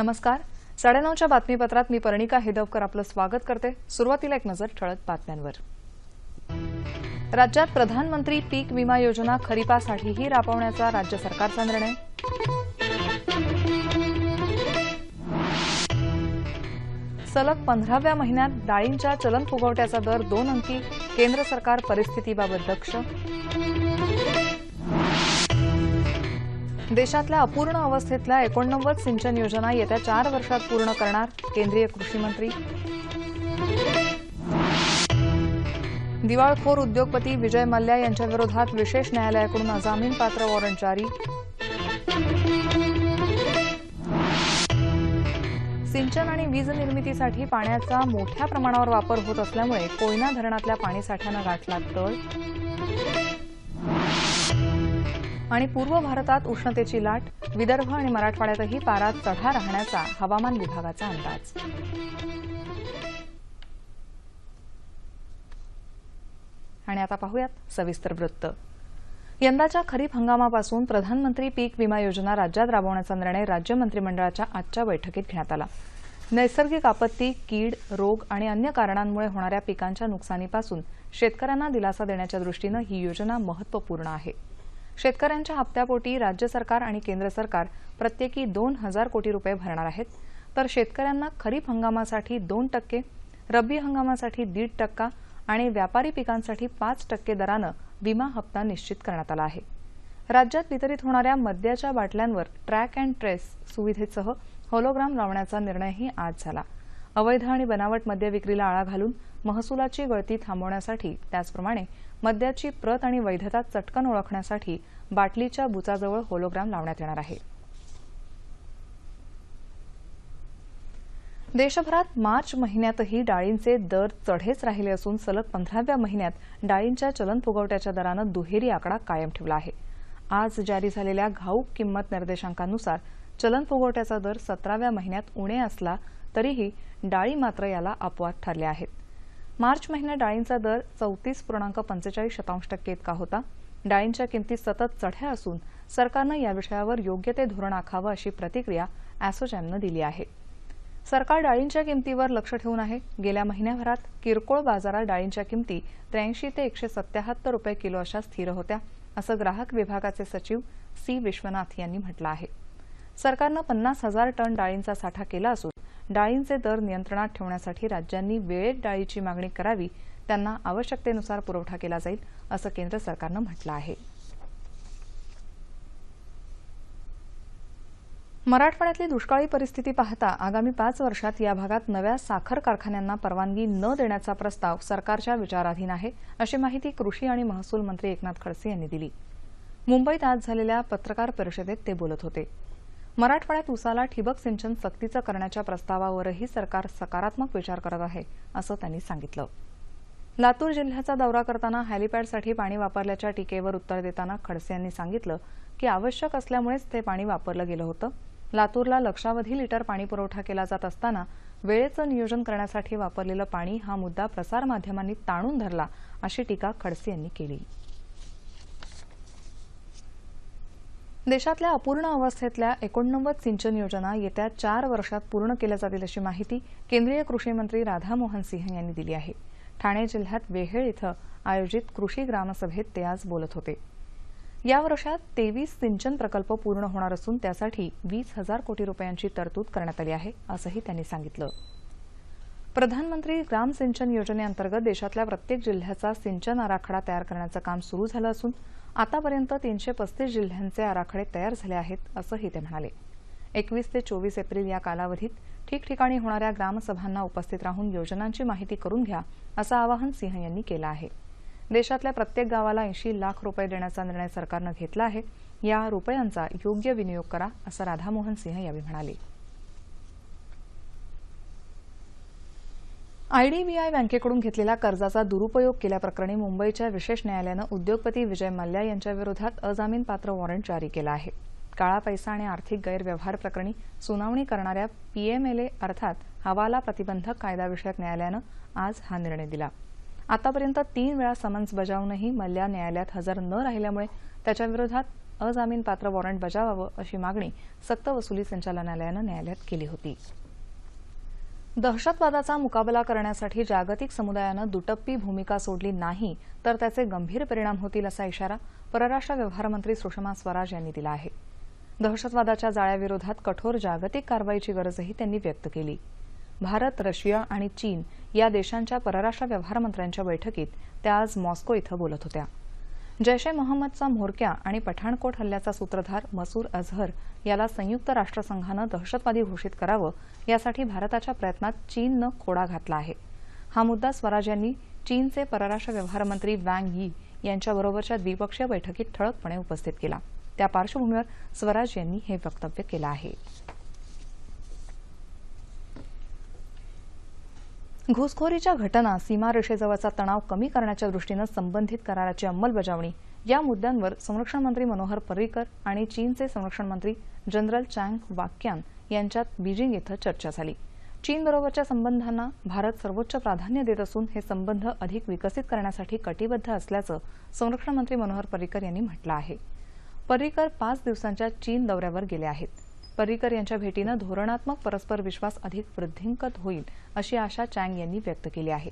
नमस्कार. साडेनऊच्या बातमीपत्रात मी पर्णिका हेदवकर आपलं स्वागत करते. सुरुवातीला एक नजर ठळक बातम्यांवर. राज्यात प्रधानमंत्री पीक विमा योजना खरीपासाठीही राबवण्याचा राज्य सरकारचा निर्णय. सलग पंधराव्या महिन्यात डाळींच्या चलन फुगवट्याचा दर दोन अंकी केंद्र सरकार परिस्थितीबाबत दक्ष. देशातल्या अपूर्ण अवस्थेतल्या एकोणनव्वद सिंचन योजना येत्या चार वर्षात पूर्ण करणार केंद्रीय कृषी मंत्री. दिवाळखोर उद्योगपती विजय मल्ल्या यांच्या विरोधात विशेष न्यायालयाकडून अजामीनपात्र वॉरंट जारी. सिंचन आणि वीज निर्मितीसाठी पाण्याचा मोठ्या प्रमाणावर वापर होत असल्यामुळे कोयना धरणातल्या पाणीसाठ्यानं गाठला तळ आणि पूर्व भारतात उष्णतेची लाट विदर्भ आणि मराठवाड्यातही पारा चढा राहण्याचा हवामान विभागाचा अंदाज. आणि आता पाहूयात सविस्तर वृत्त. यंदाच्या खरीप हंगामापासून प्रधानमंत्री पीक विमा योजना राज्यात राबवण्याचा निर्णय राज्य मंत्रिमंडळाच्या आजच्या बैठकीत घेण्यात आला. नैसर्गिक आपत्ती कीड रोग आणि अन्य कारणांमुळे होणाऱ्या पिकांच्या नुकसानीपासून शेतकऱ्यांना दिलासा देण्याच्या दृष्टीनं ही योजना महत्त्वपूर्ण आहे. शेतकऱ्यांच्या हप्त्यापोटी राज्य सरकार आणि केंद्र सरकार प्रत्येकी दोन हजार कोटी रुपये भरणार आहेत. तर शेतकऱ्यांना खरीप हंगामासाठी दोन टक्के रब्बी हंगामासाठी दीड टक्का आणि व्यापारी पिकांसाठी पाच टक्के दरानं विमा हप्ता निश्चित करण्यात आला आहे. राज्यात वितरित होणाऱ्या मद्याच्या बाटल्यांवर ट्रॅक अँड ट्रेस सुविधेसह होलोग्राम लावण्याचा निर्णयही आज झाला. अवैध आणि बनावट मद्य विक्रीला आळा घालून महसुलाची गळती थांबवण्यासाठी त्याचप्रमाणे मद्याची प्रत आणि वैधता चटकन ओळखण्यासाठी बाटलीच्या बुचाजवळ होलोग्राम लावण्यात येणार आहे. देशभरात मार्च महिन्यातही डाळींचे दर चढेच राहिले असून सलग पंधराव्या महिन्यात डाळींच्या चलन फुगवट्याच्या दरानं दुहेरी आकडा कायम ठेवला आहे. आज जारी झालेल्या घाऊक किंमत निर्देशांकानुसार चलन फुगवट्याचा दर सतराव्या महिन्यात उणे असला तरीही डाळी मात्र याला अपवाद ठरल्या आहेत. मार्च महिन्यात डाळींचा दर चौतीस पूर्णांक पंचेचाळीस शतांश टक्के इतका होता. डाळींच्या किमती सतत चढ्या असून सरकारनं या विषयावर योग्य ते धोरण आखावं अशी प्रतिक्रिया असोचॅमनं दिली आहे. सरकार डाळींच्या किमतीवर लक्ष ठेवून आहे. गेल्या महिन्याभरात किरकोळ बाजारात डाळींच्या किमती त्र्याऐंशी ते एकशे सत्याहत्तर रुपये किलो अशा स्थिर होत्या असं ग्राहक विभागाचे सचिव सी विश्वनाथ यांनी म्हटलं आहे. सरकारनं पन्नास हजार टन डाळींचा साठा केला असून डाळींचे दर नियंत्रणात ठेवण्यासाठी राज्यांनी वेळेत डाळीची मागणी करावी त्यांना आवश्यकतेनुसार पुरवठा केला जाईल असं केंद्र सरकारनं म्हटलं आहे. मराठवाड्यातली दुष्काळी परिस्थिती पाहता आगामी पाच वर्षात या भागात नव्या साखर कारखान्यांना परवानगी न देण्याचा प्रस्ताव सरकारच्या विचाराधीन आहे अशी माहिती कृषी आणि महसूल मंत्री एकनाथ खडसे यांनी दिली. मुंबईत आज झालेल्या पत्रकार परिषदेत ते बोलत होते. मराठवाड्यात उसाला ठिबक सिंचन सक्तीचं करण्याच्या प्रस्तावावरही सरकार सकारात्मक विचार करत आहे असं त्यांनी सांगितलं. लातूर जिल्ह्याचा दौरा करताना हॅलिपॅडसाठी पाणी वापरल्याच्या टीकेवर उत्तर देताना खडसे यांनी सांगितलं की आवश्यक असल्यामुळेच ते पाणी वापरलं गेलं होतं. लातूरला लक्षावधी लिटर पाणी पुरवठा केला जात असताना वेळेचं नियोजन करण्यासाठी वापरलेलं पाणी हा मुद्दा प्रसारमाध्यमांनी ताणून धरला अशी टीका खडसे यांनी केली. देशातल्या अपूर्ण अवस्थेतल्या एकोणनव्वद सिंचन योजना येत्या चार वर्षात पूर्ण केल्या जातील अशी माहिती केंद्रीय कृषी मंत्री राधामोहन सिंह यांनी दिली आहे. ठाणे जिल्ह्यात वेहेळ इथं आयोजित कृषी ग्रामसभेत ते आज बोलत होते. या वर्षात तेवीस सिंचन प्रकल्प पूर्ण होणार असून त्यासाठी वीस हजार कोटी रुपयांची तरतूद करण्यात आली आहे असंही त्यांनी सांगितलं. प्रधानमंत्री ग्राम सिंचन योजनेअंतर्गत देशातल्या प्रत्येक जिल्ह्याचा सिंचन आराखडा तयार करण्याचं काम सुरू झालं असून आतापर्यंत तीनशे पस्तीस जिल्ह्यांचे आराखडे तयार झाले आहेत असंही ते म्हणाले. एकवीस ते चोवीस एप्रिल या कालावधीत ठिकठिकाणी होणाऱ्या ग्रामसभांना उपस्थित राहून योजनांची माहिती करून घ्या असं आवाहन सिंह यांनी केलं आहे. देशातल्या प्रत्येक गावाला ऐंशी लाख रुपये देण्याचा निर्णय सरकारनं घेतला आहे. या रुपयांचा योग्य विनियोग करा असं राधामोहन सिंह यावेळी म्हणाले. आयडीबीआय बँकेकडून घेतलेल्या कर्जाचा दुरुपयोग केल्याप्रकरणी मुंबईच्या विशेष न्यायालयानं उद्योगपती विजय मल्ल्या यांच्याविरोधात अजामीनपात्र वॉरंट जारी केला आहे. काळा पैसा आणि आर्थिक गैरव्यवहार प्रकरणी सुनावणी करणाऱ्या पीएमएलए अर्थात हवाला प्रतिबंधक कायदाविषयक न्यायालयानं आज हा निर्णय दिला. आतापर्यंत तीन वेळा समन्स बजावूनही मल्ल्या न्यायालयात हजर न राहिल्यामुळे त्याच्याविरोधात अजामीनपात्र वॉरंट बजावावं अशी मागणी सक्तवसुली संचालनालयानं न्यायालयात केली होती. दहशतवादाचा मुकाबला करण्यासाठी जागतिक समुदायानं दुटप्पी भूमिका सोडली नाही तर त्याचे गंभीर परिणाम होतील असा इशारा परराष्ट्र व्यवहार मंत्री सुषमा स्वराज यांनी दिला आहे. दहशतवादाच्या जाळ्याविरोधात कठोर जागतिक कारवाईची गरजही त्यांनी व्यक्त केली. भारत रशिया आणि चीन या देशांच्या परराष्ट्र व्यवहार मंत्र्यांच्या बैठकीत त्या आज मॉस्को इथं बोलत होत्या. जैश ए मोहम्मदचा म्होरक्या आणि पठाणकोट हल्ल्याचा सूत्रधार मसूर अझहर याला संयुक्त राष्ट्रसंघानं दहशतवादी घोषित करावं यासाठी भारताच्या प्रयत्नात चीननं खोडा घातला आहे. हा मुद्दा स्वराज यांनी चीनचे परराष्ट्र व्यवहार मंत्री वँग यी यांच्याबरोबरच्या द्विपक्षीय बैठकीत ठळकपणे उपस्थित केला. त्या पार्श्वभूमीवर स्वराज यांनी हे वक्तव्य केलं आहे. घुसखोरीच्या घटना सीमारेषेजवळचा तणाव कमी करण्याच्या दृष्टीनं संबंधित कराराची अंमलबजावणी. या मुद्द्यांवर संरक्षण मंत्री मनोहर पर्रिकर आणि चीनचे संरक्षण मंत्री जनरल चँग वाक्यान यांच्यात बीजिंग इथं चर्चा झाली. चीनबरोबरच्या संबंधांना भारत सर्वोच्च प्राधान्य देत असून हे संबंध अधिक विकसित करण्यासाठी कटिबद्ध असल्याचं संरक्षण मंत्री मनोहर पर्रिकर यांनी म्हटलं आहे. पर्रिकर पाच दिवसांच्या चीन दौऱ्यावर गेले आहेत. पर्रिकर यांच्या भेटीनं धोरणात्मक परस्पर विश्वास अधिक वृद्धिंगत होईल अशी आशा चँग यांनी व्यक्त केली आहे.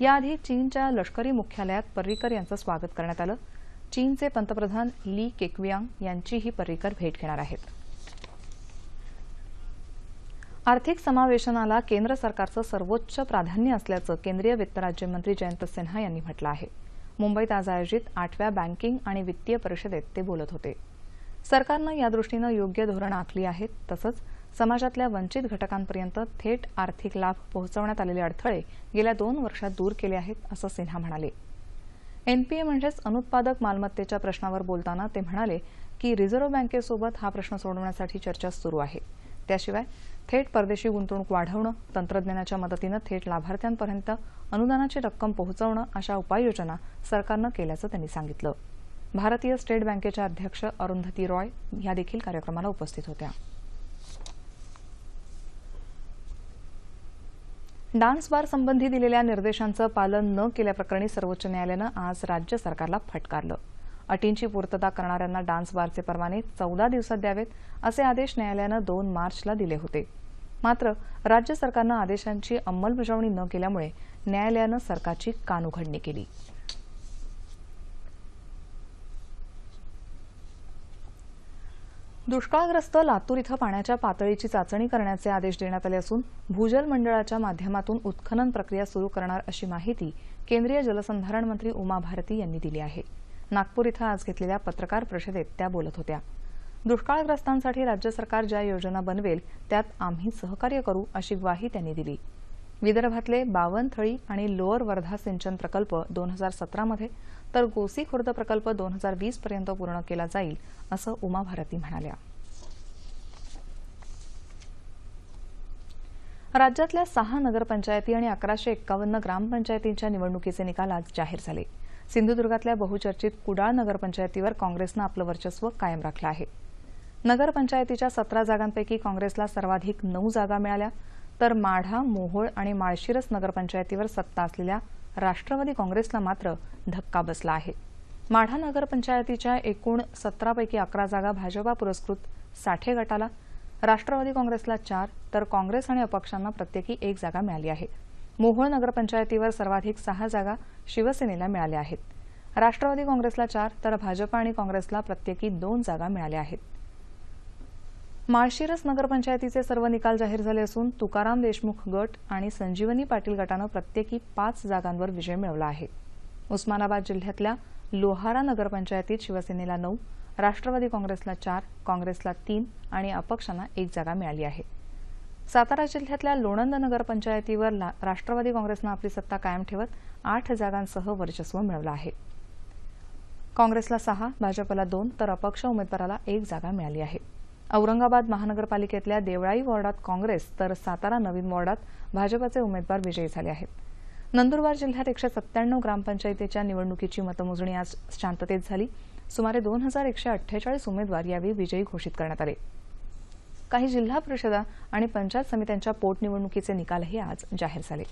याआधी चीनच्या लष्करी मुख्यालयात पर्रिकर यांचं स्वागत करण्यात आलं. चीनचे पंतप्रधान ली केक्वियांग यांचीही पर्रिकर भेट घेणार आहेत. आर्थिक समावेशनाला केंद्र सरकारचं सर्वोच्च प्राधान्य असल्याचं केंद्रीय वित्त राज्यमंत्री जयंत सिन्हा यांनी म्हटलं आहे. मुंबईत आज आयोजित आठव्या बँकिंग आणि वित्तीय परिषदेत ते बोलत होते. सरकारनं यादृष्टीनं योग्य धोरणं आखली आहेत. तसंच समाजातल्या वंचित घटकांपर्यंत थेट आर्थिक लाभ पोहोचवण्यात आलेले अडथळे गेल्या दोन वर्षात दूर केले आहेत असं सिन्हा म्हणाले. एनपीए म्हणजेच अनुत्पादक मालमत्तेच्या प्रश्नावर बोलताना ते म्हणाले की रिझर्व्ह बँकेसोबत हा प्रश्न सोडवण्यासाठी चर्चा सुरू आहे. त्याशिवाय थेट परदेशी गुंतवणूक वाढवणं तंत्रज्ञानाच्या मदतीनं थेट लाभार्थ्यांपर्यंत अनुदानाची रक्कम पोहोचवणं अशा उपाययोजना सरकारनं केल्याचं त्यांनी सांगितलं. भारतीय स्टेट बँकेच्या अध्यक्ष अरुंधती रॉय या देखील कार्यक्रमाला उपस्थित होत्या. डान्स बार संबंधी दिलेल्या निर्देशांचं पालन न केल्याप्रकरणी सर्वोच्च न्यायालयानं आज राज्य सरकारला फटकारलं. अटींची पूर्तता करणाऱ्यांना डान्स बारचे परवाने चौदा दिवसात द्यावेत असे आदेश न्यायालयानं दोन मार्चला दिले होते. मात्र राज्य सरकारनं आदेशांची अंमलबजावणी न केल्यामुळे न्यायालयानं सरकारची कानउघडणी केली. दुष्काळग्रस्त लातूर इथं पाण्याच्या पातळीची चाचणी करण्याचे आदेश देण्यात आले असून भूजल मंडळाच्या माध्यमातून उत्खनन प्रक्रिया सुरू करणार अशी माहिती केंद्रीय जलसंधारण मंत्री उमा भारती यांनी दिली आहे. नागपूर इथं आज घेतलेल्या पत्रकार परिषदेत त्या बोलत होत्या. दुष्काळग्रस्तांसाठी राज्य सरकार ज्या योजना बनवेल त्यात आम्ही सहकार्य करू अशी ग्वाही त्यांनी दिली. विदर्भातले बावनथळी आणि लोअर वर्धा सिंचन प्रकल्प दोन हजार सतरामध्ये तर गोसी खुर्द प्रकल्प दोन हजार वीस पर्यंत पूर्ण केला जाईल असं उमा भारती म्हणाल्या. राज्यातल्या सहा नगरपंचायती आणि अकराशे एक्कावन्न ग्रामपंचायतींच्या निवडणुकीचे निकाल आज जाहीर झाले. सिंधुदुर्गातल्या बहुचर्चित कुडाळ नगरपंचायतीवर काँग्रेसनं आपलं वर्चस्व कायम राखलं आहे. नगरपंचायतीच्या सतरा जागांपैकी काँग्रेसला सर्वाधिक नऊ जागा मिळाल्या तर माढा मोहोळ आणि माळशिरस नगरपंचायतीवर सत्ता असलेल्या राष्ट्रवादी काँग्रेसला मात्र धक्का बसला आहे. माढा नगरपंचायतीच्या एकूण सतरापैकी अकरा जागा भाजपा पुरस्कृत साठे गटाला राष्ट्रवादी काँग्रेसला चार तर काँग्रेस आणि अपक्षांना प्रत्येकी एक जागा मिळाली आहे. मोहोळ नगरपंचायतीवर सर्वाधिक सहा जागा शिवसेनेला मिळाल्या आहेत. राष्ट्रवादी काँग्रेसला चार तर भाजप आणि काँग्रेसला प्रत्येकी दोन जागा मिळाल्या आहेत. माळशिरस नगरपंचायतीचे सर्व निकाल जाहीर झाले असून तुकाराम देशमुख गट आणि संजीवनी पाटील गटानं प्रत्येकी पाच जागांवर विजय मिळवला आहे. उस्मानाबाद जिल्ह्यातल्या लोहारा नगरपंचायतीत शिवसेनेला नऊ राष्ट्रवादी काँग्रेसला चार काँग्रेसला तीन आणि अपक्षांना एक जागा मिळाली आहे. सातारा जिल्ह्यातल्या लोणंद नगरपंचायतीवर राष्ट्रवादी काँग्रेसनं आपली सत्ता कायम ठेवत आठ जागांसह वर्चस्व मिळवलं आहे. काँग्रेसला सहा भाजपला दोन तर अपक्ष उमेदवाराला एक जागा मिळाली आहे. औरंगाबाद महानगरपालिकेतल्या देवळाई वॉर्डात काँग्रेस तर सातारा नवीन वॉर्डात भाजपचे उमेदवार विजयी झाले आहेत. नंदुरबार जिल्ह्यात एकशे सत्त्याण्णव ग्रामपंचायतीच्या निवडणुकीची मतमोजणी आज शांततेत झाली. सुमारे दोन हजार एकशे अठ्ठेचाळीस उमेदवार यावेळी विजयी घोषित करण्यात आले. काही जिल्हा परिषदा आणि पंचायत समित्यांच्या पोटनिवडणुकीचे निकालही आज जाहीर झाले.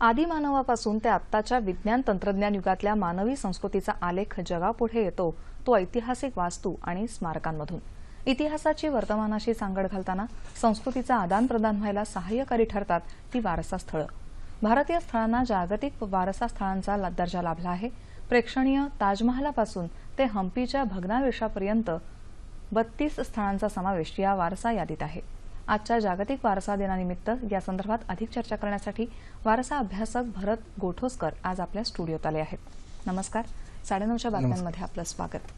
आदिमानवापासून ते आत्ताच्या विज्ञान तंत्रज्ञान युगातल्या मानवी संस्कृतीचा आलेख जगापुढे येतो तो ऐतिहासिक वास्तू आणि स्मारकांमधून. इतिहासाची वर्तमानाशी सांगड घालताना संस्कृतीचा आदानप्रदान व्हायला सहाय्यकारी ठरतात ती वारसा स्थळं. भारतीय स्थळांना जागतिक वारसा स्थळांचा दर्जा लाभला आहे. प्रेक्षणीय ताजमहालापासून ते हम्पीच्या भग्नावेशापर्यंत बत्तीस स्थळांचा समावेश या वारसा यादीत आहे. आजच्या जागतिक वारसा दिनानिमित्त या संदर्भात अधिक चर्चा करण्यासाठी वारसा अभ्यासक भरत गोठोसकर आज आपल्या स्टुडिओत आले आहेत. नमस्कार. साडेनऊच्या बातम्यांमध्ये आपलं स्वागत.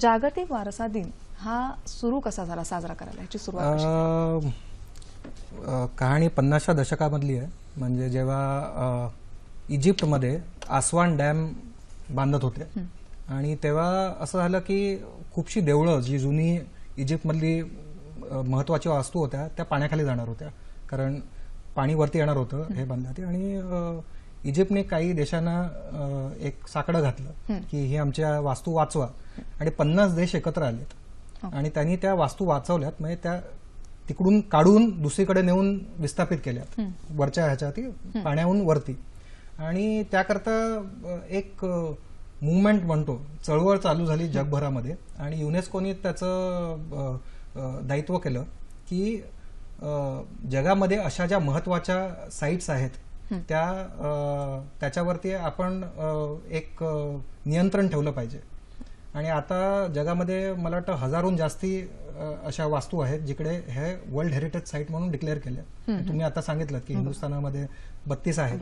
जागतिक वारसा दिन हा सुरू कसा झाला साजरा करायला? याची सुरुवात कहाणी पन्नासच्या दशकामधली आहे. म्हणजे जेव्हा इजिप्तमध्ये आसवान डॅम बांधत होते. आणि तेव्हा असं झालं की खूपशी देवळं जी जुनी इजिप्तमधली महत्त्वाच्या वास्तू होत्या त्या पाण्याखाली जाणार होत्या. कारण पाणी वरती येणार होतं हे. बांधण्यात. आणि इजिप्तने काही देशांना एक साकडं घातलं की ही आमच्या वास्तू वाचवा. आणि पन्नास देश एकत्र आलेत. आणि त्यांनी त्या वास्तू वाचवल्यात म्हणजे त्या तिकडून काढून दुसरीकडे नेऊन विस्थापित केल्यात. वरच्या ह्याच्यात पाण्याहून वरती. आणि त्याकरता एक मुवमेंट म्हणतो. चळवळ चालू झाली जगभरामध्ये. आणि युनेस्कोनी त्याचं दायित्व केलं की जगामध्ये अशा ज्या महत्त्वाच्या साईट्स आहेत त्या त्याच्यावरती आपण एक नियंत्रण ठेवलं पाहिजे. आणि आता जगामध्ये मला वाटतं हजारोहून जास्ती अशा वास्तू आहेत जिकडे हे वर्ल्ड हेरिटेज साईट म्हणून डिक्लेअर केल्या तुम्ही आता सांगितलं की हिंदुस्थानामध्ये बत्तीस आहेत.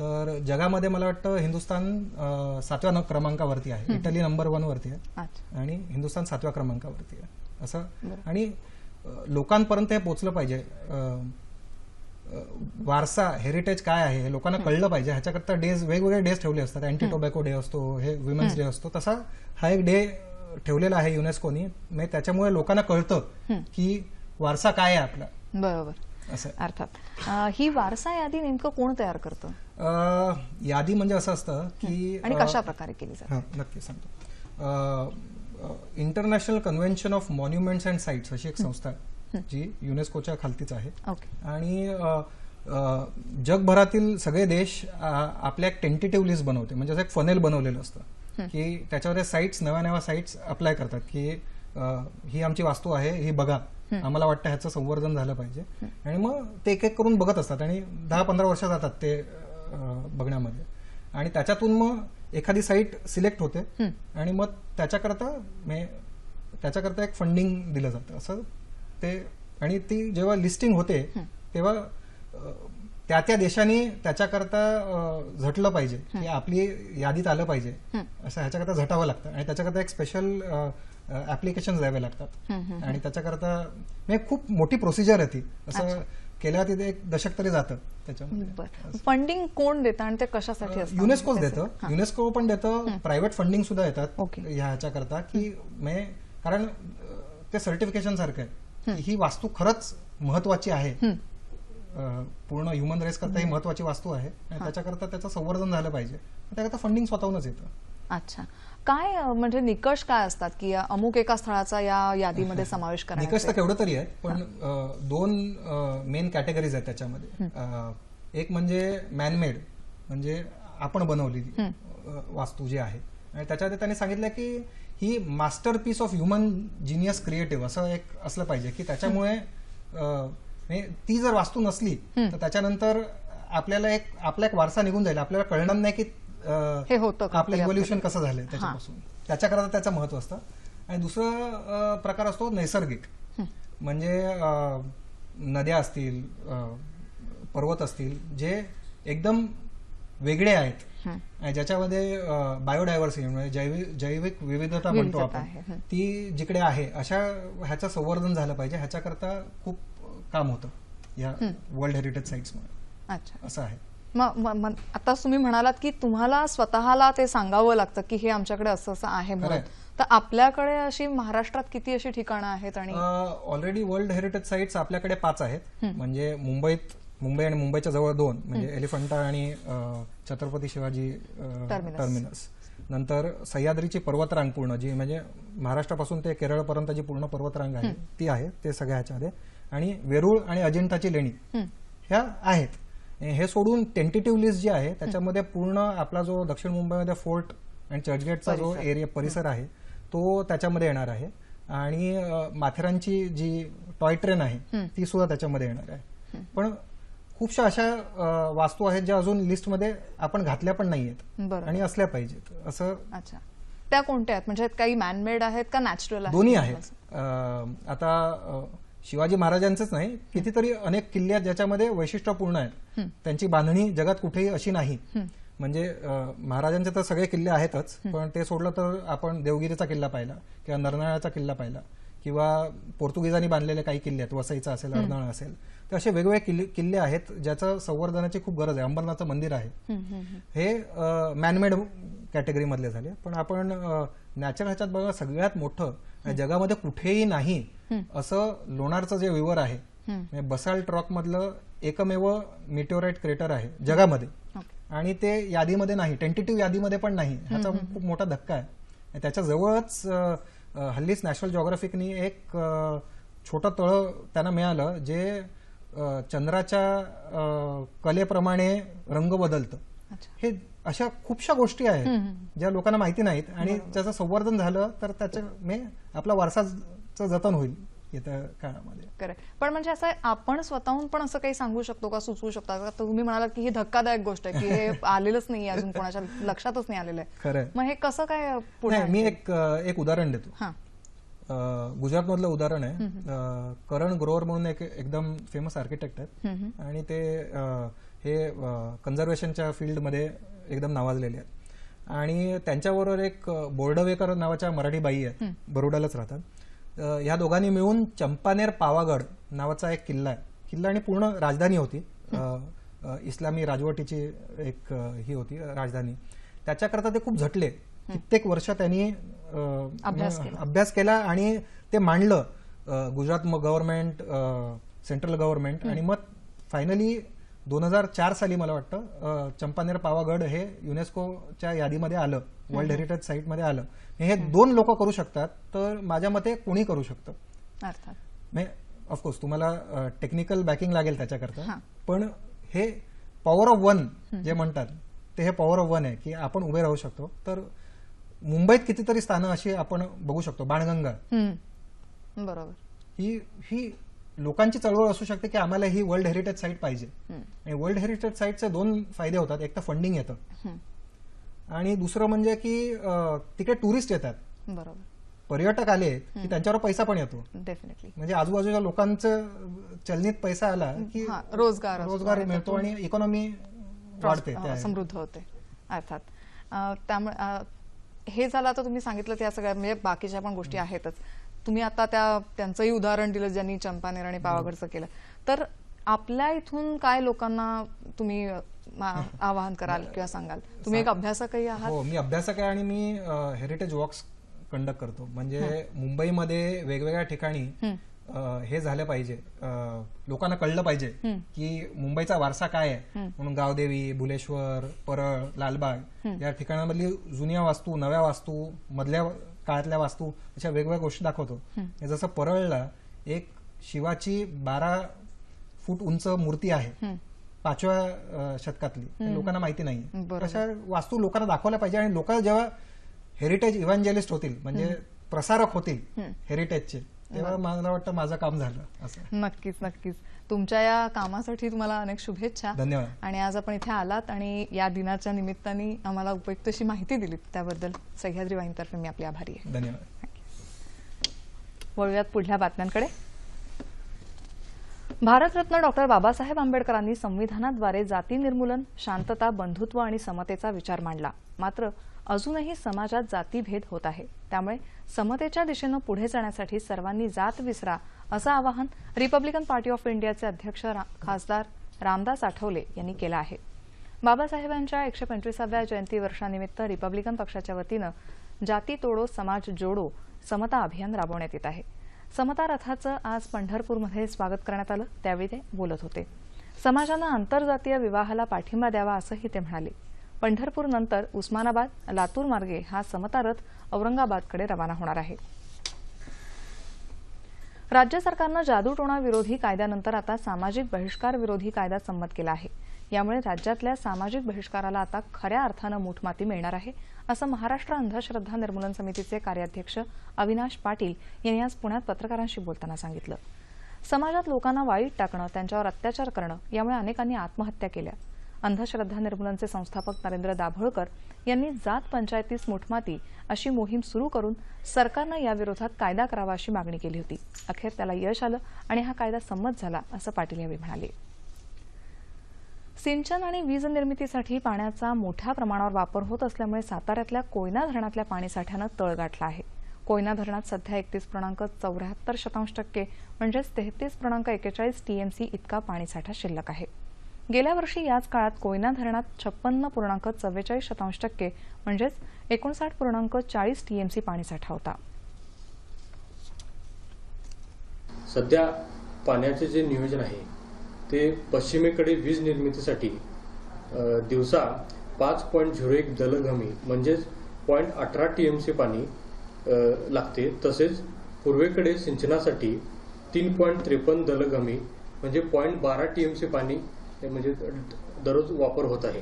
तर जगामध्ये मला वाटतं हिंदुस्थान सातव्या क्रमांकावरती आहे. इटली नंबर वन वरती आहे. आणि हिंदुस्थान सातव्या क्रमांकावरती आहे. असं आणि लोकांपर्यंत हे पोहोचलं पाहिजे. वारसा हेरिटेज काय आहे हे लोकांना कळलं पाहिजे. ह्याच्याकरता डेज वेगवेगळे डेज ठेवले असतात. अँटी टोबॅको डे असतो हे विमेन्स डे असतो. तसा हा एक डे ठेवलेला आहे युनेस्कोनी त्याच्यामुळे लोकांना कळतं की वारसा काय आहे आपला. बरोबर. अर्थात. ही वारसा यादी नेमकं कोण तयार करतं? यादी म्हणजे असं असतं की आणि कशा प्रकारे केली जाते? हा नक्की सांगतो. International convention of monuments and sites अशी एक संस्था आहे जी युनेस्कोच्या खालतीच आहे. आणि जगभरातील सगळे देश आपल्या एक टेंटेटिव्ह लिस्ट बनवते. म्हणजे असं एक फनेल बनवलेलं असतं की त्याच्यावर साईट्स नव्या नव्या साईट्स अप्लाय करतात की ही आमची वास्तू आहे ही बघा. आम्हाला वाटतं ह्याचं संवर्धन झालं पाहिजे. आणि मग ते एक एक करून बघत असतात आणि दहा पंधरा वर्ष जातात ते बघण्यामध्ये. आणि त्याच्यातून मग एखादी साईट सिलेक्ट होते आणि मग त्याच्याकरता मे- त्याच्याकरता एक फंडिंग दिलं जातं. असं ते आणि ती जेव्हा लिस्टिंग होते तेव्हा त्या त्या देशांनी त्याच्याकरता झटलं पाहिजे. की आपली यादीत आलं पाहिजे. असं ह्याच्याकरता झटावं लागतं. आणि त्याच्याकरता एक स्पेशल ऍप्लिकेशन द्यावे लागतात. आणि त्याच्याकरता म्हणजे खूप मोठी प्रोसिजर आहे ती. असं केल्यावर तिथे एक दशक तरी जातं त्याच्यामध्ये. फंडिंग कोण देतं आणि ते कशासाठी असतं? युनेस्कोच देतं. युनेस्को पण देतं. प्रायव्हेट फंडिंग सुद्धा येतात. ह्याच्याकरता की म्हणजे कारण ते सर्टिफिकेशन सारखं आहे. ही. वास्तू खरंच महत्वाची आहे. पूर्ण ह्युमन रेस करता ही महत्वाची वास्तू आहे. आणि त्याच्याकरता त्याचं संवर्धन झालं पाहिजे. त्याकरता फंडिंग स्वतःहूनच येतं. अच्छा. काय म्हणजे निकष काय असतात की अमुक एका स्थळाचा या यादीमध्ये समावेश निकष तर केवढं तरी आहे पण दोन मेन कॅटेगरीज आहेत त्याच्यामध्ये. एक म्हणजे मॅनमेड म्हणजे आपण बनवलेली वास्तू जी आहे. आणि त्याच्यामध्ये त्यांनी सांगितलं की ही masterpiece of human genius creative असं एक असलं पाहिजे की त्याच्यामुळे ती जर वास्तू नसली तर त्याच्यानंतर आपल्याला एक आपला एक वारसा निघून जाईल. आपल्याला कळणार नाही की हे होतं आपलं इव्होल्युशन कसं झालंय त्याच्यापासून. त्याच्याकरता त्याचं महत्त्व असतं. आणि दुसरं प्रकार असतो नैसर्गिक. म्हणजे नद्या असतील पर्वत असतील जे एकदम वेगळे आहेत. आणि ज्याच्यामध्ये बायोडायव्हर्सिटी म्हणजे जैविक जैविक विविधता म्हणतो आपण ती जिकडे आहे अशा ह्याचं संवर्धन झालं पाहिजे. ह्याच्याकरता खूप काम होतं या वर्ल्ड हेरिटेज साईट्समुळे. अच्छा. असं आहे. मग आता तुम्ही म्हणालात की तुम्हाला स्वतःला ते सांगावं लागतं की हे आमच्याकडे असं असं आहे म्हणून. तर आपल्याकडे अशी महाराष्ट्रात किती अशी ठिकाणं आहेत आणि ऑलरेडी वर्ल्ड हेरिटेज साईट्स आपल्याकडे पाच आहेत. म्हणजे मुंबईत मुंबई आणि मुंबईच्या जवळ दोन. म्हणजे एलिफंटा आणि छत्रपती शिवाजी. टर्मिनस. नंतर सह्याद्रीची पर्वतरांग पूर्ण जी म्हणजे महाराष्ट्रापासून ते केरळपर्यंत जी पूर्ण पर्वतरांग आहे ती आहे ते सगळ्या ह्याच्यामध्ये आणि वेरूळ आणि अजिंठाची लेणी ह्या आहेत. हे सोडून टेंटेटिव्ह लिस्ट जी आहे त्याच्यामध्ये पूर्ण आपला जो दक्षिण मुंबईमध्ये फोर्ट आणि चर्चगेटचा जो. एरिया परिसर आहे तो त्याच्यामध्ये येणार आहे. आणि माथेरानची जी टॉय ट्रेन आहे ती सुद्धा त्याच्यामध्ये येणार आहे. पण खूपशा अशा वास्तू आहेत ज्या अजून लिस्टमध्ये आपण घातल्या पण नाहीयेत आणि असल्या पाहिजेत. असं अच्छा. त्या कोणत्या आहेत? म्हणजे काही मॅनमेड आहेत का नॅचरल आहेत? दोन्ही आहेत. आता शिवाजी महाराजांचंच नाही कितीतरी अनेक किल्ले आहेत ज्याच्यामध्ये वैशिष्ट्यपूर्ण आहेत. त्यांची बांधणी जगात कुठेही अशी नाही. म्हणजे महाराजांचे तर सगळे किल्ले आहेतच पण ते सोडलं तर आपण देवगिरीचा किल्ला पाहिला किंवा नरनाळाचा किल्ला पाहिला किंवा पोर्तुगीजांनी बांधलेले काही किल्ले आहेत वसईचा असेल अर्नाळा असेल तर असे वेगवेगळे किल्ले किल्ले आहेत ज्याचं संवर्धनाची खूप गरज आहे. अंबरनाथचं मंदिर आहे. हे मॅनमेड कॅटेगरी मधले झाले. पण आपण नॅचरल ह्याच्यात बघा सगळ्यात मोठं जगामध्ये कुठेही नाही असं लोणारचं जे विवर आहे म्हणजे बसाल्ट रॉक मधलं एकमेव मिटोराइट क्रेटर आहे जगामध्ये. आणि ते यादीमध्ये नाही टेंटेटिव्ह यादीमध्ये पण नाही. ह्याचा खूप मोठा धक्का आहे. त्याच्या जवळच हल्लीच नॅशनल जॉग्राफिकनी एक छोटं तळ त्यांना मिळालं जे चंद्राच्या कलेप्रमाणे रंग बदलतं. हे अशा खूपशा गोष्टी आहेत ज्या लोकांना माहिती नाहीत आणि त्याचं संवर्धन झालं तर त्याच्या मे आपला वारसाचं जतन होईल येत्या काळामध्ये. करेक्ट पण म्हणजे असं आपण स्वतःहून पण असं काही सांगू शकतो का सुचवू शकता का? तुम्ही म्हणालात की ही धक्कादायक गोष्ट आहे की हे आलेलंच नाही अजून कोणाच्या लक्षातच नाही आलेलं आहे. खरं. मग हे कसं काय पुढे नाही मी एक एक उदाहरण देतो. हा. गुजरात मधलं उदाहरण आहे. करण ग्रोवर म्हणून एक एकदम फेमस आर्किटेक्ट आहेत. आणि ते हे कन्झर्वेशनच्या फील्डमध्ये एकदम नावाजलेले आहेत. आणि त्यांच्याबरोबर एक बोर्डवेकर नावाच्या मराठी बाई आहेत बरोडालाच राहतात. ह्या दोघांनी मिळून चंपानेर पावागड नावाचा एक किल्ला आहे. किल्ला आणि पूर्ण राजधानी होती. इस्लामी राजवटीची एक ही होती राजधानी. त्याच्याकरता ते खूप झटले. कित्येक वर्ष त्यांनी अभ्यास केला. आणि ते मांडलं गुजरात गव्हर्नमेंट सेंट्रल गव्हर्नमेंट आणि मग फायनली दोन हजार चार साली मला वाटतं चंपानेर पावागड हे युनेस्कोच्या यादीमध्ये आलं वर्ल्ड हेरिटेज साईटमध्ये आलं. हे दोन लोक करू शकतात तर माझ्या मते कोणी करू शकतं? अर्थात. म्हणजे ऑफकोर्स तुम्हाला टेक्निकल बॅकिंग लागेल त्याच्याकरता. पण हे पॉवर ऑफ वन जे म्हणतात ते हे पॉवर ऑफ वन आहे की आपण उभे राहू शकतो. तर मुंबईत कितीतरी स्थानं अशी आपण बघू शकतो बाणगंगा. बरोबर. ही ही लोकांची चळवळ असू शकते की आम्हाला ही वर्ल्ड हेरिटेज साईट पाहिजे. आणि वर्ल्ड हेरिटेज साईटचे दोन फायदे होतात. एक तर फंडिंग येतं. आणि दुसरं म्हणजे की तिकडे टुरिस्ट येतात. बरोबर. पर्यटक आले की त्यांच्यावर पैसा पण येतो. डेफिनेटली म्हणजे आजूबाजूच्या लोकांचं चलनीत पैसा आला की हा, रोजगार रोजगार मिळतो आणि इकॉनॉमी वाढते त्या समृद्ध होते अर्थात. त्यामुळे हे झालं आता तुम्ही सांगितलं त्या सगळ्या म्हणजे बाकीच्या पण गोष्टी आहेतच. तुम्ही आता त्या त्यांचंही उदाहरण दिलं ज्यांनी चंपानेर आणि पावागडचं केलं. तर आपल्या इथून काय लोकांना तुम्ही आवाहन कराल किंवा सांगाल? तुम्ही एक अभ्यासकही आहात? हो मी अभ्यासक आहे आणि मी हेरिटेज वॉक्स कंडक्ट करतो. म्हणजे मुंबईमध्ये वेगवेगळ्या ठिकाणी हे. झालं पाहिजे. लोकांना कळलं पाहिजे की मुंबईचा वारसा काय आहे. म्हणून गावदेवी भुलेश्वर परळ लालबाग या ठिकाणामधली जुन्या वास्तू नव्या वास्तू मधल्या काळातल्या वास्तू अशा वेगवेगळ्या गोष्टी दाखवतो. जसं परळला एक शिवाची बारा फूट उंच मूर्ती आहे. पाचव्या शतकातली. लोकांना माहिती नाही. अशा वास्तू लोकांना दाखवल्या पाहिजे आणि लोक जेव्हा हेरिटेज इव्हांजेलिस्ट होतील म्हणजे प्रसारक होतील हेरिटेजचे तेव्हा मला वाटतं माझं काम झालं असं. नक्कीच नक्कीच. तुमच्या या कामासाठी तुम्हाला अनेक शुभेच्छा. धन्यवाद. आणि आज आपण इथे आलात आणि या दिनाच्या निमित्ताने आम्हाला उपयुक्त अशी माहिती दिलीत. त्याबद्दल सह्याद्री वाहिनीतर्फे मी आपली आभारी आहे. धन्यवाद. वळूयात पुढल्या बातम्यांकडे. भारतरत्न डॉक्टर बाबासाहेब आंबेडकरांनी संविधानाद्वारे जाती निर्मूलन शांतता बंधुत्व आणि समतेचा विचार मांडला. मात्र अजूनही समाजात जातीभेद होत आहे. त्यामुळे समतेच्या दिशेनं पुढे जाण्यासाठी सर्वांनी जात विसरा असं आवाहन रिपब्लिकन पार्टी ऑफ इंडियाचे अध्यक्ष रा- खासदार रामदास आठवले यांनी केलं आहे. बाबासाहेबांच्या एकशे पंचवीसाव्या जयंती वर्षानिमित्त रिपब्लिकन पक्षाच्या वतीनं जाती तोडो समाज जोडो समता अभियान राबवण्यात येत आहे. समता रथाचं आज पंढरपूरमध्ये स्वागत करण्यात आलं. त्यावेळी ते बोलत होते. समाजानं आंतरजातीय विवाहाला पाठिंबा द्यावा असंही ते म्हणाले. पंढरपूर नंतर उस्मानाबाद लातूर मार्गे हा समता रथ औरंगाबादकडे रवाना होणार आहे. राज्य सरकारनं जादूटोणा विरोधी कायद्यानंतर आता सामाजिक बहिष्कार विरोधी कायदा संमत केला आहे. यामुळे राज्यातल्या सामाजिक बहिष्काराला आता खऱ्या अर्थानं मूठमाती मिळणार आहे असं महाराष्ट्र अंधश्रद्धा निर्मूलन समितीचे कार्याध्यक्ष अविनाश पाटील यांनी आज पुण्यात पत्रकारांशी बोलताना सांगितलं. समाजात लोकांना वाईट टाकणं त्यांच्यावर अत्याचार करणं यामुळे अनेकांनी आत्महत्या केल्या. अंधश्रद्धा निर्मूलनचे संस्थापक नरेंद्र दाभोळकर यांनी जात पंचायतीस मुठमाती अशी मोहीम सुरू करून सरकारनं याविरोधात कायदा करावा अशी मागणी केली होती. अखेर त्याला यश आलं आणि हा कायदा संमत झाला असं पाटील यावेळी म्हणाले. सिंचन आणि वीज निर्मितीसाठी पाण्याचा मोठ्या प्रमाणावर वापर होत असल्यामुळे साताऱ्यातल्या कोयना धरणातल्या पाणीसाठ्यानं तळ गाठला आहे. कोयना धरणात सध्या एकतीस पूर्णांक चौऱ्याहत्तर शतांश टक्के म्हणजेच तेहतीस पूर्णांक एकेचाळीस टीएमसी इतका पाणीसाठा शिल्लक आहे. गेल्या वर्षी याच काळात कोयना धरणात छप्पन्न पूर्णांक चव्वेचाळीस शतांश टक्के म्हणजेच एकोणसाठ पूर्णांक चाळीस टीएमसी पाणीसाठा होता. सध्या पाण्याचे जे नियोजन आहे ते पश्चिमेकडे वीज निर्मितीसाठी दिवसा पाच पॉईंट झिरो एक दलघमी म्हणजेच पॉईंट अठरा टी एम सी पाणी लागते. तसेच पूर्वेकडे सिंचनासाठी तीन पॉईंट त्रेपन्न दलघमी म्हणजे पॉईंट बारा टी एम सी पाणी म्हणजे दररोज वापर होत आहे.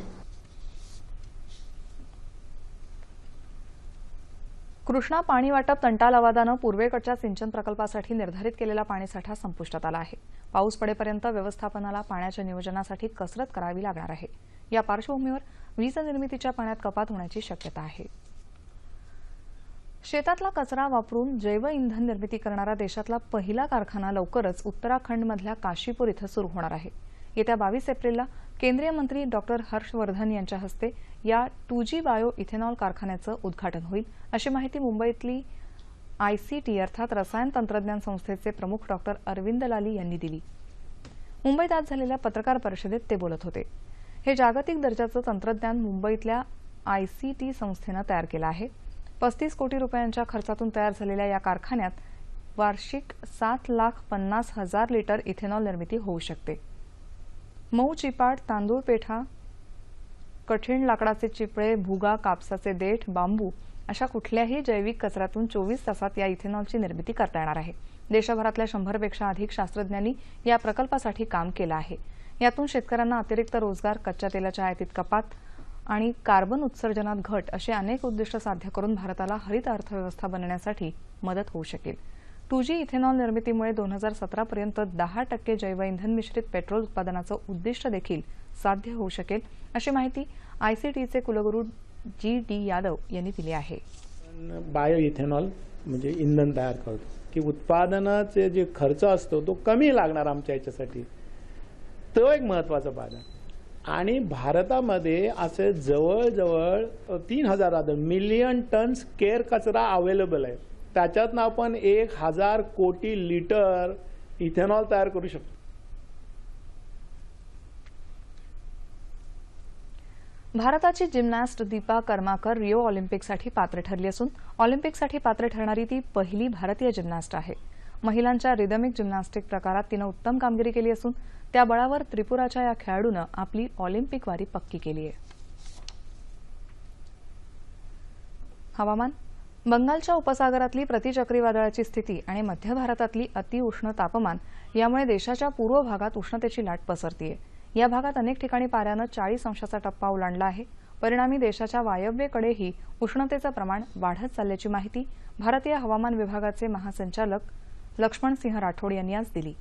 कृष्णा पाणी वाटप तंटालवादानं पूर्वेकडच्या सिंचन प्रकल्पासाठी निर्धारित केलेला पाणीसाठा संपुष्टात आला आहे. पाऊस पडेपर्यंत व्यवस्थापनाला पाण्याच्या नियोजनासाठी कसरत करावी लागणार आहे. या पार्श्वभूमीवर वीज निर्मितीच्या पाण्यात कपात होण्याची शक्यता आहे. शेतातला कचरा वापरून जैव इंधन निर्मिती करणारा देशातला पहिला कारखाना लवकरच उत्तराखंडमधल्या काशीपूर इथं सुरू होणार आहे. येत्या बावीस एप्रिलला केंद्रीय मंत्री डॉक्टर हर्षवर्धन यांच्या हस्ते या टू जी बायो इथेनॉल कारखान्याचं उद्घाटन होईल. अशी माहिती मुंबईतली आयसीटी अर्थात रसायन तंत्रज्ञान संस्थेचे प्रमुख डॉक्टर अरविंद लाली यांनी दिली. मुंबईत आज झालेल्या पत्रकार परिषदेत ते बोलत होते. हे जागतिक दर्जाचं तंत्रज्ञान मुंबईतल्या आयसीटी संस्थेनं तयार केलं आहे. पस्तीस कोटी रुपयांच्या खर्चातून तयार झालेल्या या कारखान्यात वार्षिक सात लाख पन्नास हजार लिटर इथेनॉल निर्मिती होऊ शकते. मऊ चिपाट तांदूळ पेठा कठीण लाकडाचे चिपळे भुगा कापसाचे देठ बांबू अशा कुठल्याही जैविक कचऱ्यातून चोवीस तासात या इथेनॉलची निर्मिती करता येणार आहे. देशभरातल्या शंभरपेक्षा अधिक शास्त्रज्ञांनी या प्रकल्पासाठी काम केलं आहे. यातून शेतकऱ्यांना अतिरिक्त रोजगार कच्च्या तेलाच्या आयातीत कपात आणि कार्बन उत्सर्जनात घट असे अनेक उद्दिष्ट साध्य करून भारताला हरित अर्थव्यवस्था बनण्यासाठी मदत होऊ शकेल. टू जी इथेनॉल निर्मितीमुळे दोन हजार सतरापर्यंत दहा टक्के जैव इंधन मिश्रित पेट्रोल उत्पादनाचं उद्दिष्ट देखील साध्य होऊ शकेल अशी माहिती आयसीटीचे कुलगुरू जी डी यादव यांनी दिली आहे. बायो इथेनॉल म्हणजे इंधन तयार करतो की उत्पादनाचे जे खर्च असतो तो कमी लागणार आमच्या याच्यासाठी. तो एक महत्त्वाचा भाग आहे. आणि भारतामध्ये असे जवळजवळ तीन हजार मिलियन टन्स केअर कचरा अवेलेबल आहे. त्याच्यातनं आपण एक हजार कोटी लिटर इथेनॉल तयार करू शकतो. भारताची जिम्नॅस्ट दीपा कर्माकर रिओ ऑलिम्पिकसाठी पात्र ठरली असून ऑलिम्पिकसाठी पात्र ठरणारी ती पहिली भारतीय जिम्नॅस्ट आहे. महिलांच्या रिदमिक जिम्नॅस्टिक प्रकारात तिनं उत्तम कामगिरी केली असून त्या बळावर त्रिपुराच्या या खेळाडूनं आपली ऑलिम्पिक वारी पक्की केली आहे हवामान बंगालच्या उपसागरातली प्रतिचक्रीवादळाची स्थिती आणि मध्य भारतातली अतिउष्ण तापमान यामुळे देशाच्या पूर्व भागात उष्णतेची लाट पसरतीये. या भागात अनेक ठिकाणी पाऱ्यानं चाळीस अंशाचा टप्पा ओलांडला आहे. परिणामी देशाच्या वायव्येकडेही उष्णतेचं प्रमाण वाढत चालल्याची माहिती भारतीय हवामान विभागाचे महासंचालक लक्ष्मण सिंह राठोड यांनी आज दिली.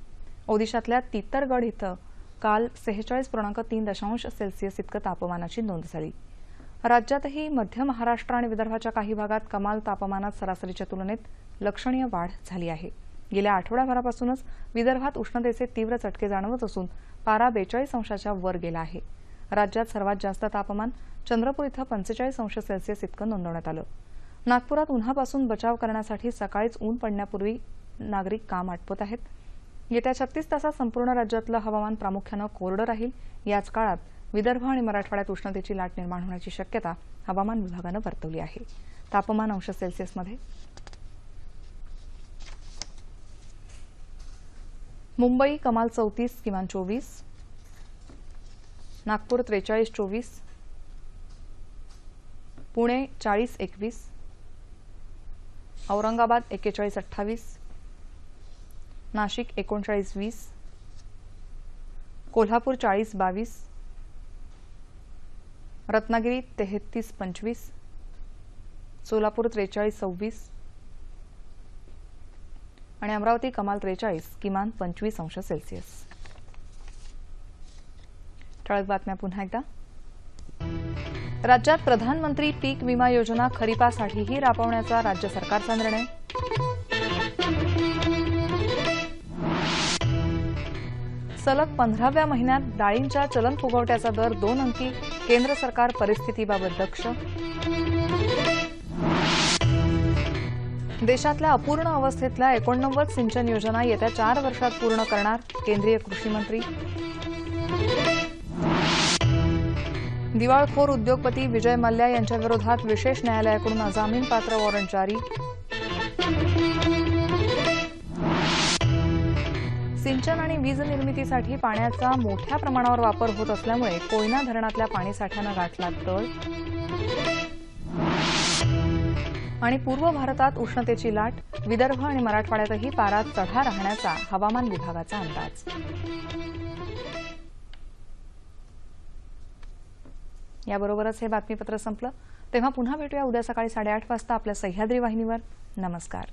ओदिशातल्या तित्तरगड इथं काल सेहेचाळीस पूर्णांक तीन दशांश सेल्सिअस इतकं तापमानाची नोंद झाली. राज्यातही मध्य महाराष्ट्र आणि विदर्भाच्या काही भागात कमाल तापमानात सरासरीच्या तुलनेत लक्षणीय वाढ झाली आहे. गेल्या आठवड्याभरापासूनच विदर्भात उष्णतेचे तीव्र चटके जाणवत असून पारा बेचाळीस अंशाच्या वर गेला आहे. राज्यात सर्वात जास्त तापमान चंद्रपूर इथं पंचेचाळीस अंश सेल्सिअस इतकं नोंदवण्यात आलं. नागपुरात उन्हापासून बचाव करण्यासाठी सकाळीच ऊन पडण्यापूर्वी नागरिक काम आटपत आहेत. येत्या छत्तीस तासात संपूर्ण राज्यातलं हवामान प्रामुख्यानं कोरडं राहील याच काळात विदर्भ आणि मराठवाड्यात उष्णतेची लाट निर्माण होण्याची शक्यता हवामान विभागानं वर्तवली आहे. तापमान अंश सेल्सिअसमध्ये मुंबई कमाल चौतीस किमान चोवीस. नागपूर त्रेचाळीस चोवीस. पुणे चाळीस एकवीस. औरंगाबाद एक्केचाळीस अठ्ठावीस. नाशिक एकोणचाळीस वीस. कोल्हापूर चाळीस बावीस. रत्नागिरी तेहतीस पंचवीस सोलापूर त्रेचाळीस सव्वीस आणि अमरावती कमाल त्रेचाळीस किमान पंचवीस अंश सेल्सिअस. ठळक बातम्या पुन्हा एकदा. राज्यात प्रधानमंत्री पीक विमा योजना खरीपासाठीही राबवण्याचा राज्य सरकारचा निर्णय. सलग पंधराव्या महिन्यात डाळींच्या चलन फुगवट्याचा दर दोन अंकी केंद्र सरकार परिस्थितीबाबत दक्ष. देशातल्या अपूर्ण अवस्थेतल्या एकोणनव्वद सिंचन योजना येत्या चार वर्षात पूर्ण करणार केंद्रीय कृषी मंत्री. दिवाळखोर उद्योगपती विजय मल्ल्या यांच्या विरोधात विशेष न्यायालयाकडून अजामीनपात्र वॉरंट जारी. सिंचन आणि वीज निर्मितीसाठी पाण्याचा मोठ्या प्रमाणावर वापर होत असल्यामुळे कोयना धरणातल्या पाणीसाठ्यानं गाठला तळ. आणि पूर्व भारतात उष्णतेची लाट विदर्भ आणि मराठवाड्यातही पारा चढा राहण्याचा हवामान विभागाचा अंदाज. याबरोबरच हे बातमीपत्र संपलं. तेव्हा पुन्हा भेटूया उद्या सकाळी साडेआठ वाजता आपल्या सह्याद्री वाहिनीवर. नमस्कार.